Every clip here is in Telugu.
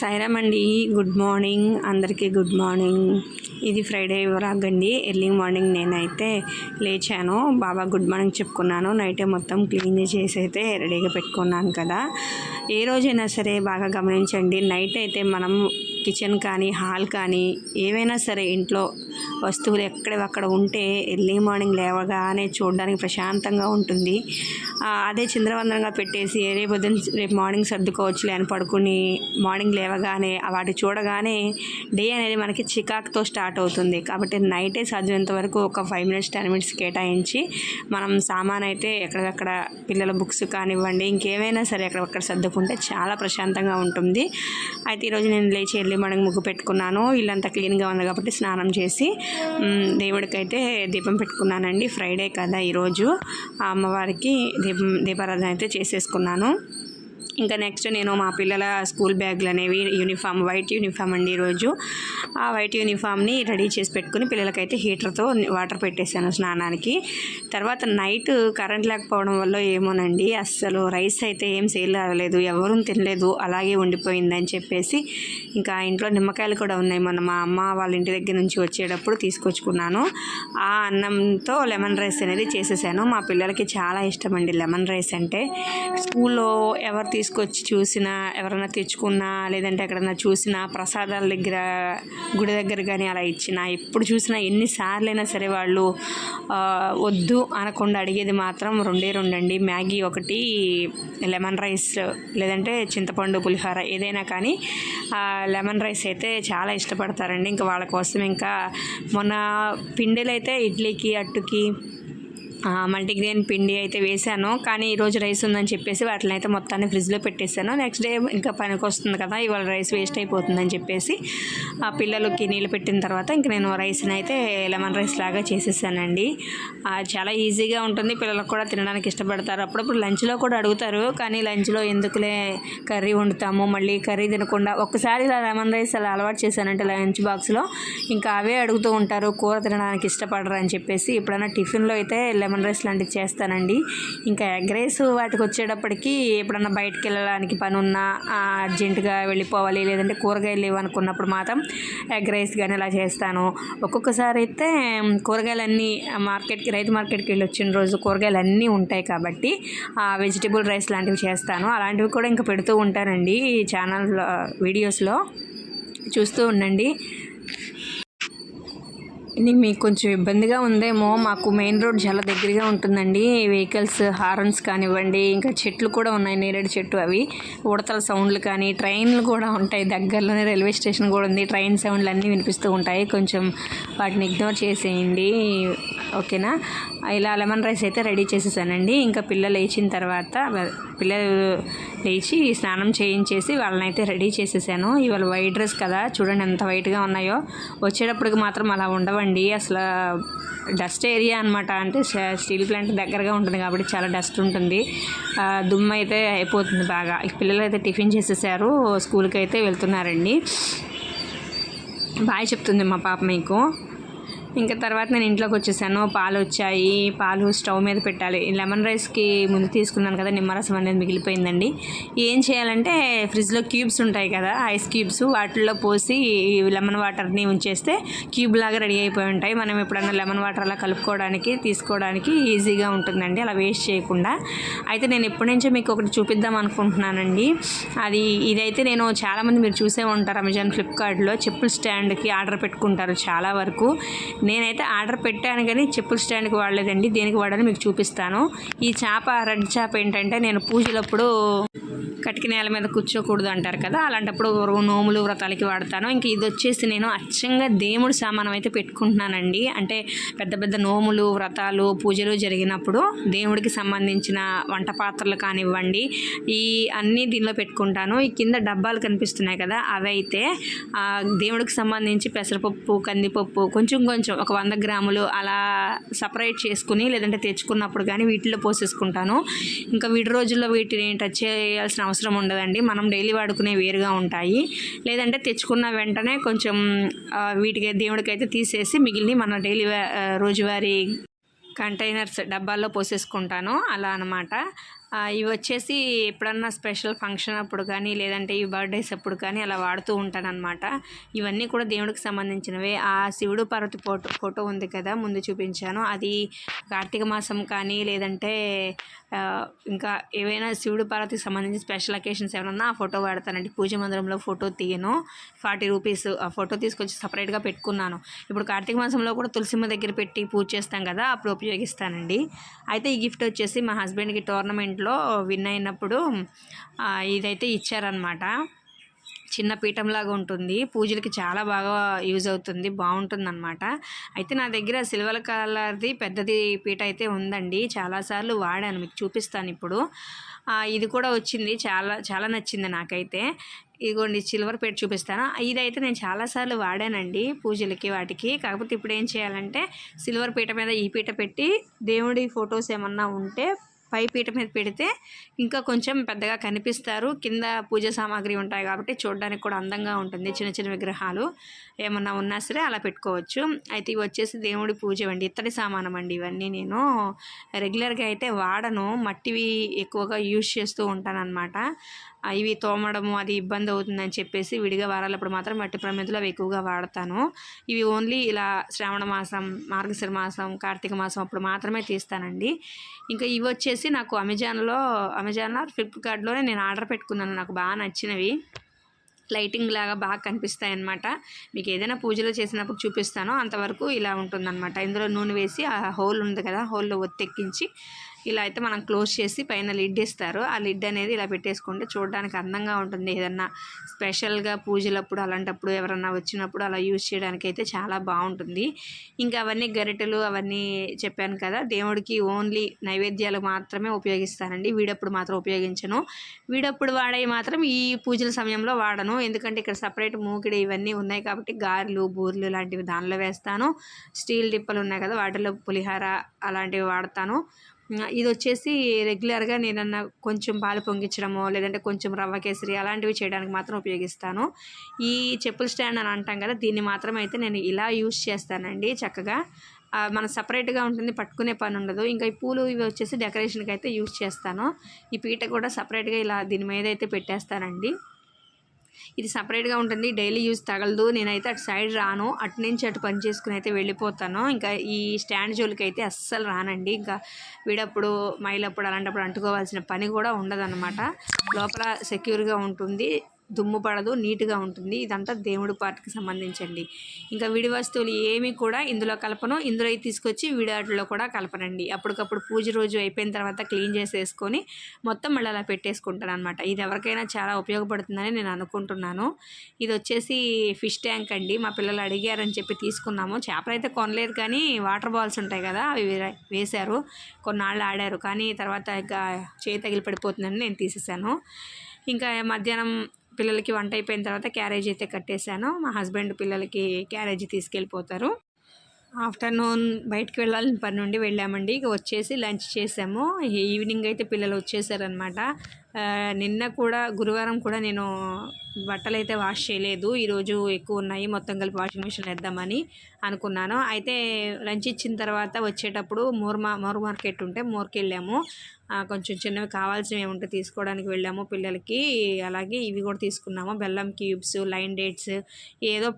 సైరామ్ అండి గుడ్ మార్నింగ్. అందరికీ గుడ్ మార్నింగ్. ఇది ఫ్రైడే వ్లాగ్ అండి ఎర్లీ మార్నింగ్ నేనైతే లేచాను. బాబా గుడ్ మార్నింగ్ చెప్పుకున్నాను. నైటే మొత్తం క్లీన్ చేసి అయితే రెడీగా పెట్టుకున్నాను కదా. ఏ రోజైనా సరే బాగా గమనించండి. నైట్ అయితే మనం కిచెన్ కానీ హాల్ కానీ ఏవైనా సరే ఇంట్లో వస్తువులు ఎక్కడక్కడ ఉంటే ఎర్లీ మార్నింగ్ లేవగానే చూడడానికి ప్రశాంతంగా ఉంటుంది. అదే చంద్రవందనంగా పెట్టేసి రేపు పొద్దున్న రేపు మార్నింగ్ సర్దుకోవచ్చులే అని పడుకుని మార్నింగ్ లేవగానే వాటి చూడగానే డే అనేది మనకి చికాక్తో స్టార్ట్ అవుతుంది. కాబట్టి నైటే సాధ్యమైనంత వరకు ఒక ఫైవ్ మినిట్స్ టెన్ మినిట్స్ కేటాయించి మనం సామాన్ అయితే ఎక్కడెక్కడ పిల్లల బుక్స్ కానివ్వండి ఇంకేమైనా సరే ఎక్కడెక్కడ సర్దుకుంటే చాలా ప్రశాంతంగా ఉంటుంది. అయితే ఈరోజు నేను లేచి ఎర్లీ మార్నింగ్ ముగ్గు పెట్టుకున్నాను. ఇల్లంతా క్లీన్గా ఉంది కాబట్టి స్నానం చేసి దేవుడికైతే దీపం పెట్టుకున్నానండి. ఫ్రైడే కదా ఈరోజు. ఆ అమ్మవారికి దీపం దీపారాధన అయితే చేసేసుకున్నాను. ఇంకా నెక్స్ట్ నేను మా పిల్లల స్కూల్ బ్యాగులు అనేవి యూనిఫామ్ వైట్ యూనిఫామ్ అండి ఈరోజు. ఆ వైట్ యూనిఫామ్ని రెడీ చేసి పెట్టుకుని పిల్లలకైతే హీటర్తో వాటర్ పెట్టేశాను స్నానానికి. తర్వాత నైట్ కరెంట్ లేకపోవడం వల్ల ఏమోనండి అస్సలు రైస్ అయితే ఏం సేల్ అవ్వలేదు ఎవరూ తినలేదు అలాగే ఉండిపోయిందని చెప్పేసి ఇంకా ఇంట్లో నిమ్మకాయలు కూడా ఉన్నాయి. మొన్న మా అమ్మ వాళ్ళ ఇంటి దగ్గర నుంచి వచ్చేటప్పుడు తీసుకొచ్చుకున్నాను. ఆ అన్నంతో లెమన్ రైస్ అనేది చేసేసాను. మా పిల్లలకి చాలా ఇష్టం అండి లెమన్ రైస్ అంటే. స్కూల్లో ఎవరు తీసుకొచ్చి చూసినా ఎవరైనా తెచ్చుకున్నా లేదంటే ఎక్కడన్నా చూసినా ప్రసాదాల దగ్గర గుడి దగ్గర కానీ అలా ఇచ్చినా ఎప్పుడు చూసినా ఎన్నిసార్లైనా సరే వాళ్ళు వద్దు అనకుండా అడిగేది మాత్రం రెండే రెండండి. మ్యాగీ ఒకటి లెమన్ రైస్ లేదంటే చింతపండు పులిహోర ఏదైనా కానీ లెమన్ రైస్ అయితే చాలా ఇష్టపడతారండి. ఇంకా వాళ్ళ కోసం ఇంకా మొన్న పిండిలైతే ఇడ్లీకి అట్టుకి మల్టీగ్రెయిన్ పిండి అయితే వేశాను. కానీ ఈరోజు రైస్ ఉందని చెప్పేసి వాటిని అయితే మొత్తాన్ని ఫ్రిడ్జ్లో పెట్టేశాను. నెక్స్ట్ డే ఇంకా పనికి వస్తుంది కదా ఇవాళ రైస్ వేస్ట్ అయిపోతుందని చెప్పేసి ఆ పిల్లలకి నీళ్ళు పెట్టిన తర్వాత ఇంక నేను రైస్ని అయితే లెమన్ రైస్ లాగా చేసేసానండి. చాలా ఈజీగా ఉంటుంది. పిల్లలకు కూడా తినడానికి ఇష్టపడతారు. అప్పుడప్పుడు లంచ్లో కూడా అడుగుతారు. కానీ లంచ్లో ఎందుకులే కర్రీ వండుతాము? మళ్ళీ కర్రీ తినకుండా ఒక్కసారి ఇలా లెమన్ రైస్ అలా అలవాటు చేశానంటే లంచ్ బాక్స్లో ఇంకా అవే అడుగుతూ ఉంటారు. కూర తినడానికి ఇష్టపడరు అని చెప్పేసి ఎప్పుడైనా టిఫిన్లో అయితే లెమన్ రైస్ లాంటివి చేస్తానండి. ఇంకా ఎగ్ రైస్ వాటికి వచ్చేటప్పటికి ఎప్పుడన్నా బయటకు వెళ్ళడానికి పని ఉన్నా అర్జెంటుగా వెళ్ళిపోవాలి లేదంటే కూరగాయలు లేవు అనుకున్నప్పుడు మాత్రం ఎగ్ రైస్ కానీ అలా చేస్తాను. ఒక్కొక్కసారి అయితే కూరగాయలన్నీ మార్కెట్కి రైతు మార్కెట్కి వెళ్ళి వచ్చిన రోజు కూరగాయలు అన్నీ ఉంటాయి కాబట్టి ఆ రైస్ లాంటివి చేస్తాను. అలాంటివి కూడా ఇంకా పెడుతూ ఉంటానండి ఈ ఛానల్లో వీడియోస్లో. చూస్తూ ఉండండి. ఇది మీకు కొంచెం ఇబ్బందిగా ఉందేమో. మాకు మెయిన్ రోడ్ చాలా దగ్గరగా ఉంటుందండి. వెహికల్స్ హార్న్స్ కానివ్వండి ఇంకా చెట్లు కూడా ఉన్నాయి నేరేడు చెట్టు అవి. ఉడతల సౌండ్లు కానీ ట్రైన్లు కూడా ఉంటాయి దగ్గరలోనే రైల్వే స్టేషన్ కూడా ఉంది. ట్రైన్ సౌండ్లు అన్నీ వినిపిస్తూ ఉంటాయి. కొంచెం వాటిని ఇగ్నోర్ చేసేయండి. ఓకేనా? ఇలా లెమన్ రైస్ అయితే రెడీ చేసేసానండి. ఇంకా పిల్లలు లేచిన తర్వాత పిల్లలు లేచి స్నానం చేయించేసి వాళ్ళని అయితే రెడీ చేసేసాను. ఇవాళ వైట్ డ్రెస్ కదా చూడండి ఎంత వైట్గా ఉన్నాయో. వచ్చేటప్పటికి మాత్రం అలా ఉండవండి. అసలు డస్ట్ ఏరియా అనమాట అంటే స్టీల్ ప్లాంట్ దగ్గరగా ఉంటుంది కాబట్టి చాలా డస్ట్ ఉంటుంది. దుమ్ము అయితే అయిపోతుంది బాగా. పిల్లలు అయితే టిఫిన్ చేసేసారు. స్కూల్కి అయితే వెళ్తున్నారండి. బాయ్ చెప్తుంది మా పాప మీకు. ఇంకా తర్వాత నేను ఇంట్లోకి వచ్చేసాను. పాలు వచ్చాయి. పాలు స్టవ్ మీద పెట్టాలి. లెమన్ రైస్కి ముందు తీసుకున్నాను కదా నిమ్మరసం అనేది మిగిలిపోయిందండి. ఏం చేయాలంటే ఫ్రిడ్జ్లో క్యూబ్స్ ఉంటాయి కదా ఐస్ క్యూబ్స్ వాటిల్లో పోసి లెమన్ వాటర్ని ఉంచేస్తే క్యూబ్ లాగా రెడీ అయిపోయి ఉంటాయి. మనం ఎప్పుడైనా లెమన్ వాటర్ అలా కలుపుకోవడానికి తీసుకోవడానికి ఈజీగా ఉంటుందండి. అలా వేస్ట్ చేయకుండా. అయితే నేను ఎప్పటి నుంచో మీకు ఒకటి చూపిద్దాం అనుకుంటున్నానండి. అది ఇదైతే నేను చాలామంది మీరు చూసే ఉంటారు అమెజాన్ ఫ్లిప్కార్ట్లో. చెప్పుల స్టాండ్కి ఆర్డర్ పెట్టుకుంటారు చాలా వరకు. నేనైతే ఆర్డర్ పెట్టాను కానీ చెప్పుల స్టాండ్కి వాడలేదండి. దేనికి వాడాలో మీకు చూపిస్తాను. ఈ చేప రెడ్ చేప ఏంటంటే నేను పూజలప్పుడు కటిక నేల మీద కూర్చోకూడదు అంటారు కదా అలాంటప్పుడు నోములు వ్రతాలకి వాడతాను. ఇంక ఇది వచ్చేసి నేను అచ్చంగా దేవుడి సామానం అయితే పెట్టుకుంటున్నానండి. అంటే పెద్ద పెద్ద నోములు వ్రతాలు పూజలు జరిగినప్పుడు దేవుడికి సంబంధించిన వంట పాత్రలు కానివ్వండి ఈ అన్నీ దీనిలో పెట్టుకుంటాను. ఈ కింద డబ్బాలు కనిపిస్తున్నాయి కదా అవి అయితే దేవుడికి సంబంధించి పెసరపప్పు కందిపప్పు కొంచెం కొంచెం ఒక వంద గ్రాములు అలా సపరేట్ చేసుకుని లేదంటే తెచ్చుకున్నప్పుడు కానీ వీటిలో పోసేసుకుంటాను. ఇంకా వీటి రోజుల్లో వీటిని టచ్ చేయాల్సిన అవసరం ఉండదండి. మనం డైలీ వాడుకునే వేరుగా ఉంటాయి. లేదంటే తెచ్చుకున్న వెంటనే కొంచెం వీటికి దేవుడికైతే తీసేసి మిగిలిన మన డైలీ రోజువారీ కంటైనర్స్ డబ్బాల్లో పోసేసుకుంటాను. అలా అనమాట ఇవి వచ్చేసి ఎప్పుడన్నా స్పెషల్ ఫంక్షన్ అప్పుడు కానీ లేదంటే ఈ బర్త్డేస్ అప్పుడు కానీ అలా వాడుతూ ఉంటానన్నమాట. ఇవన్నీ కూడా దేవుడికి సంబంధించినవే. ఆ శివుడు పార్వతి ఫోటో ఫోటో ఉంది కదా ముందు చూపించాను. అది కార్తీక మాసం కానీ లేదంటే ఇంకా ఏవైనా శివుడు పార్వతికి సంబంధించి స్పెషల్ అకేషన్స్ ఏమైనా ఆ ఫోటో వాడతానండి. పూజ మందిరంలో ఫోటో తీయను. ఫార్టీ రూపీస్ ఆ ఫోటో తీసుకొచ్చి సపరేట్గా పెట్టుకున్నాను. ఇప్పుడు కార్తీక మాసంలో కూడా తులసిమ్మ దగ్గర పెట్టి పూజ చేస్తాం కదా అప్పుడు ఉపయోగిస్తానండి. అయితే ఈ గిఫ్ట్ వచ్చేసి మా హస్బెండ్కి టోర్నమెంట్ దాంట్లో విన్ అయినప్పుడు ఇదైతే ఇచ్చారనమాట చిన్న పీఠంలాగా ఉంటుంది. పూజలకి చాలా బాగా యూజ్ అవుతుంది. బాగుంటుందన్నమాట. అయితే నా దగ్గర సిల్వర్ కలర్ది పెద్దది పీట అయితే ఉందండి. చాలాసార్లు వాడాను. మీకు చూపిస్తాను ఇప్పుడు. ఇది కూడా వచ్చింది. చాలా చాలా నచ్చింది నాకైతే. ఇదిగోండి సిల్వర్ పేట చూపిస్తాను. ఇదైతే నేను చాలాసార్లు వాడానండి పూజలకి వాటికి. కాకపోతే ఇప్పుడు ఏం చేయాలంటే సిల్వర్ పీట మీద ఈ పీట పెట్టి దేవుడి ఫొటోస్ ఏమన్నా ఉంటే పై పీట మీద పెడితే ఇంకా కొంచెం పెద్దగా కనిపిస్తారు. కింద పూజ సామాగ్రి ఉంటాయి కాబట్టి చూడడానికి కూడా అందంగా ఉంటుంది. చిన్న చిన్న విగ్రహాలు ఏమన్నా ఉన్నా సరే అలా పెట్టుకోవచ్చు. అయితే ఇవి వచ్చేసి దేవుడి పూజ అండి. ఇత్తడి సామానం అండి ఇవన్నీ నేను రెగ్యులర్గా అయితే వాడను. మట్టివి ఎక్కువగా యూజ్ చేస్తూ ఉంటానన్నమాట. ఆ, ఇవి తోమడము అది ఇబ్బంది అవుతుందని చెప్పేసి విడిగా వారాలప్పుడు మాత్రం మట్టి ప్రమిదలు అవి ఎక్కువగా వాడతాను. ఇవి ఓన్లీ ఇలా శ్రావణ మాసం మార్గశిర మాసం కార్తీక మాసం అప్పుడు మాత్రమే తీస్తానండి. ఇంకా ఇవి వచ్చేసి నాకు అమెజాన్లో అమెజాన్లో ఫ్లిప్కార్ట్లోనే నేను ఆర్డర్ పెట్టుకున్నాను. నాకు బాగా నచ్చినవి. లైటింగ్ లాగా బాగా కనిపిస్తాయి అన్నమాట. మీకు ఏదైనా పూజలు చేసినప్పుడు చూపిస్తాను. అంతవరకు ఇలా ఉంటుందన్నమాట. ఇందులో నూనె వేసి ఆ హోల్ ఉంది కదా హోల్లో ఒత్తెక్కించి ఇలా అయితే మనం క్లోజ్ చేసి పైన లిడ్ ఇస్తారు. ఆ లిడ్ అనేది ఇలా పెట్టేసుకుంటే చూడడానికి అందంగా ఉంటుంది. ఏదన్నా స్పెషల్గా పూజలప్పుడు అలాంటప్పుడు ఎవరన్నా వచ్చినప్పుడు అలా యూజ్ చేయడానికి అయితే చాలా బాగుంటుంది. ఇంకా అవన్నీ గరిటెలు అవన్నీ చెప్పాను కదా దేవుడికి ఓన్లీ నైవేద్యాలు మాత్రమే ఉపయోగిస్తానండి. వీడప్పుడు మాత్రం ఉపయోగించను. వీడప్పుడు వాడే మాత్రం ఈ పూజల సమయంలో వాడను. ఎందుకంటే ఇక్కడ సపరేట్ మూకిడి ఇవన్నీ ఉన్నాయి కాబట్టి గారెలు బూర్లు లాంటివి దానిలో వేస్తాను. స్టీల్ డిప్పలు ఉన్నాయి కదా వాటిలో పులిహార అలాంటివి వాడతాను. ఇది వచ్చేసి రెగ్యులర్గా నేనన్నా కొంచెం పాలు పొంగించడమో లేదంటే కొంచెం రవ్వ కేసరి అలాంటివి చేయడానికి మాత్రం ఉపయోగిస్తాను. ఈ చెప్పుల స్టాండ్ అని అంటాం కదా దీన్ని మాత్రం అయితే నేను ఇలా యూస్ చేస్తానండి చక్కగా. మన సపరేట్గా ఉంటుంది పట్టుకునే పని ఉండదు. ఇంకా ఈ పూలు ఇవి వచ్చేసి డెకరేషన్కి అయితే యూజ్ చేస్తాను. ఈ పీట కూడా సపరేట్గా ఇలా దీని మీద అయితే పెట్టేస్తానండి. ఇది సపరేట్గా ఉంటుంది. డైలీ యూజ్ తగలదు. నేనైతే అటు సైడ్ రాను. అటు నుంచి అటు పని చేసుకుని అయితే వెళ్ళిపోతాను. ఇంకా ఈ స్టాండ్ జోలికి అయితే అస్సలు రానండి. ఇంకా వీడప్పుడు మైలప్పుడు అలాంటప్పుడు అంటుకోవాల్సిన పని కూడా ఉండదన్నమాట. లోపల సెక్యూర్గా ఉంటుంది. దుమ్ము పడదు నీట్గా ఉంటుంది. ఇదంతా దేవుడి పార్ట్కి సంబంధించండి. ఇంకా విడి వస్తువులు ఏమీ కూడా ఇందులో కలపను. ఇందులో తీసుకొచ్చి విడాటిలో కూడా కలపనండి. అప్పటికప్పుడు పూజ రోజు అయిపోయిన తర్వాత క్లీన్ చేసేసుకొని మొత్తం మళ్ళీ అలా పెట్టేసుకుంటాను అనమాట ఇది ఎవరికైనా చాలా ఉపయోగపడుతుందని నేను అనుకుంటున్నాను. ఇది వచ్చేసి ఫిష్ ట్యాంక్ అండి. మా పిల్లలు అడిగారని చెప్పి తీసుకున్నాము. చేపలు అయితే కొనలేదు కానీ వాటర్ బాల్స్ ఉంటాయి కదా అవి వే- వేశారు. కొన్నాళ్ళు ఆడారు. కానీ తర్వాత ఇంకా చేయి తగిలి పడిపోతుందని నేను తీసేసాను ఇంకా మధ్యాహ్నం పిల్లలకి వంట అయిపోయిన తర్వాత క్యారేజ్ అయితే కట్టేశాను. మా హస్బెండ్ పిల్లలకి క్యారేజ్ తీసుకెళ్ళిపోతారు. ఆఫ్టర్నూన్ బయటికి వెళ్ళాలని పని నుండి వెళ్ళామండి. ఇక వచ్చేసి లంచ్ చేసాము. ఈవినింగ్ అయితే పిల్లలు వచ్చేసారనమాట నిన్న కూడా గురువారం కూడా నేను బట్టలు అయితే వాష్ చేయలేదు. ఈరోజు ఎక్కువ ఉన్నాయి. మొత్తం కలిపి వాషింగ్ మిషన్ వేద్దామని అనుకున్నాను. అయితే లంచ్ ఇచ్చిన తర్వాత వచ్చేటప్పుడు మోర్ మా మోర్ మార్కెట్ ఉంటే మోర్కి వెళ్ళాము. కొంచెం చిన్నవి కావాల్సినవి ఉంటే తీసుకోవడానికి వెళ్ళాము పిల్లలకి. అలాగే ఇవి కూడా తీసుకున్నాము. బెల్లం క్యూబ్స్ లైన్ డేట్స్ ఏదో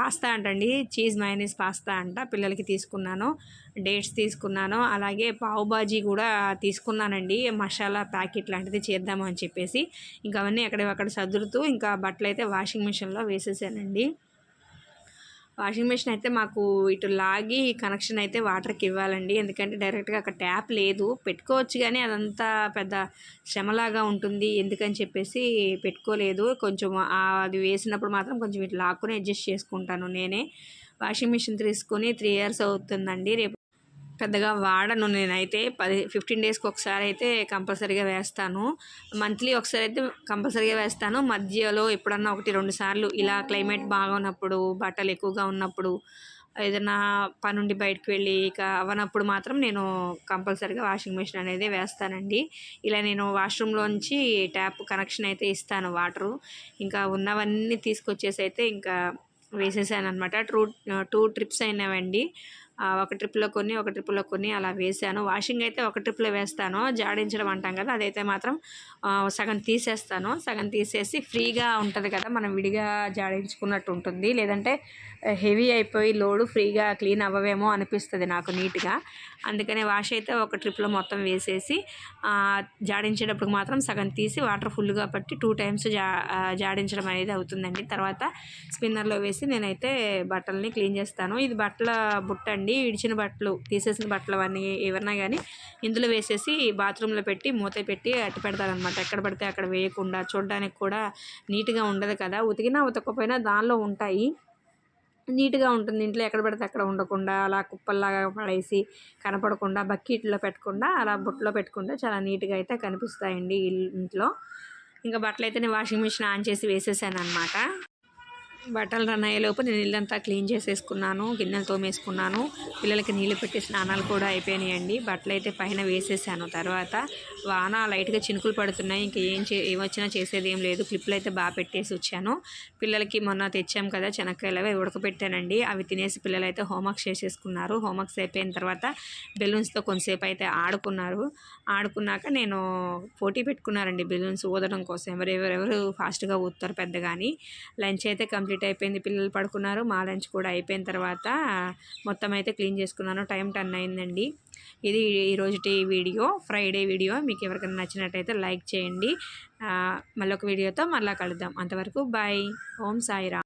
పాస్తా అంటండి. చీజ్ మైనీస్ పాస్తా అంట పిల్లలకి తీసుకున్నాను. డేట్స్ తీసుకున్నాను అలాగే పావు బాజీ కూడా తీసుకున్నానండి. మసాలా ప్యాకెట్ లాంటిది చేద్దామని చెప్పేసి. ఇంకా అవన్నీ అక్కడ సదురుతూ ఇంకా బట్టలు అయితే వాషింగ్ మిషన్లో వేసేసానండి. వాషింగ్ మిషన్ అయితే మాకు ఇటు లాగి కనెక్షన్ అయితే వాటర్కి ఇవ్వాలండి. ఎందుకంటే డైరెక్ట్గా అక్కడ ట్యాప్ లేదు. పెట్టుకోవచ్చు కానీ అదంతా పెద్ద శ్రమలాగా ఉంటుంది. ఎందుకని చెప్పేసి పెట్టుకోలేదు. కొంచెం అది వేసినప్పుడు మాత్రం కొంచెం ఇటు లాక్కుని అడ్జస్ట్ చేసుకుంటాను నేనే. వాషింగ్ మిషన్ తీసుకొని త్రీ ఇయర్స్ అవుతుందండి. రేపు పెద్దగా వాడను నేనైతే. పది ఫిఫ్టీన్ డేస్కి ఒకసారి అయితే కంపల్సరీగా వేస్తాను. మంత్లీ ఒకసారి అయితే కంపల్సరీగా వేస్తాను. మధ్యలో ఎప్పుడన్నా ఒకటి రెండు సార్లు ఇలా క్లైమేట్ బాగా ఉన్నప్పుడు బట్టలు ఎక్కువగా ఉన్నప్పుడు ఏదైనా పని బయటకు వెళ్ళి ఇక అవనప్పుడు మాత్రం నేను కంపల్సరీగా వాషింగ్ మిషన్ అనేది వేస్తానండి. ఇలా నేను వాష్రూమ్లోంచి ట్యాప్ కనెక్షన్ అయితే ఇస్తాను వాటరు. ఇంకా ఉన్నవన్నీ తీసుకొచ్చేసి అయితే ఇంకా వేసేసాను అనమాట టూ టూ ట్రిప్స్ అయినవండి. ఒక ట్రిప్లో కొన్ని ఒక ట్రిప్లో కొన్ని అలా వేసాను వాషింగ్ అయితే ఒక ట్రిప్లో వేస్తాను. జాడించడం అంటాం కదా అదైతే మాత్రం సగం తీసేస్తాను. సగం తీసేసి ఫ్రీగా ఉంటుంది కదా మనం విడిగా జాడించుకున్నట్టు ఉంటుంది. లేదంటే హెవీ అయిపోయి లోడు ఫ్రీగా క్లీన్ అవ్వవేమో అనిపిస్తుంది నాకు నీట్గా. అందుకనే వాష్ అయితే ఒక ట్రిప్లో మొత్తం వేసేసి జాడించేటప్పుడు మాత్రం సగం తీసి వాటర్ ఫుల్గా పట్టి టూ టైమ్స్ జా జాడించడం అనేది అవుతుందండి. తర్వాత స్పిన్నర్లో వేసి నేనైతే బట్టలని క్లీన్ చేస్తాను. ఇది బట్టల బుట్ట అండి ఇడిచిన బట్టలు తీసేసిన బట్టలు అవన్నీ ఏవన్నా కానీ ఇందులో వేసేసి బాత్రూంలో పెట్టి మూత పెట్టి అట్టి పెడతారనమాట ఎక్కడ పడితే అక్కడ వేయకుండా చూడడానికి కూడా నీట్గా ఉండదు కదా. ఉతికినా ఉతకపోయినా దానిలో ఉంటాయి. నీట్గా ఉంటుంది. ఇంట్లో ఎక్కడ పడితే అక్కడ ఉండకుండా అలా కుప్పల్లాగా పడేసి కనపడకుండా బకెట్లో పెట్టకుండా అలా బుట్టలో పెట్టుకుంటే చాలా నీట్గా అయితే కనిపిస్తాయండి ఇంట్లో. ఇంకా బట్టలు అయితే నేను వాషింగ్ మిషన్ ఆన్ చేసి వేసేసాను అనమాట బట్టలు రన్ అయ్యేలోపు నేను ఇల్లంతా క్లీన్ చేసేసుకున్నాను గిన్నెలు తోమేసుకున్నాను. పిల్లలకి నీళ్ళు పెట్టి స్నానాలు కూడా అయిపోయినాయండి. బట్టలు అయితే పైన వేసేసాను తర్వాత వాన లైట్గా చినుకులు పడుతున్నాయి. ఇంకా ఏం చే ఏమొచ్చినా చేసేది ఏం లేదు. క్లిప్లు అయితే బాగా పెట్టేసి వచ్చాను. పిల్లలకి మొన్న తెచ్చాం కదా చెనక్కాయలు అవి ఉడకపెట్టానండి. అవి తినేసి పిల్లలు అయితే హోంవర్క్స్ చేసేసుకున్నారు. హోంవర్క్స్ అయిపోయిన తర్వాత బెలూన్స్తో కొంతసేపు అయితే ఆడుకున్నారు. ఆడుకున్నాక నేను పోటీ పెట్టుకున్నారండి బెలూన్స్ ఊదడం కోసం. ఎవరెవరెవరు ఫాస్ట్గా ఊదుతారు పెద్దగాని. లంచ్ అయితే కంప్లీట్ అయిపోయింది. పిల్లలు పడుకున్నారు. మా లంచ్ కూడా అయిపోయిన తర్వాత మొత్తం అయితే క్లీన్ చేసుకున్నాను. టైం టెన్ అయిందండి. ఇది ఈరోజుటి వీడియో ఫ్రైడే వీడియో. మీకు ఎవరికైనా నచ్చినట్టయితే లైక్ చేయండి. మళ్ళీ ఒక వీడియోతో మళ్ళీ కలుద్దాం. అంతవరకు బాయ్. ఓం సాయిరా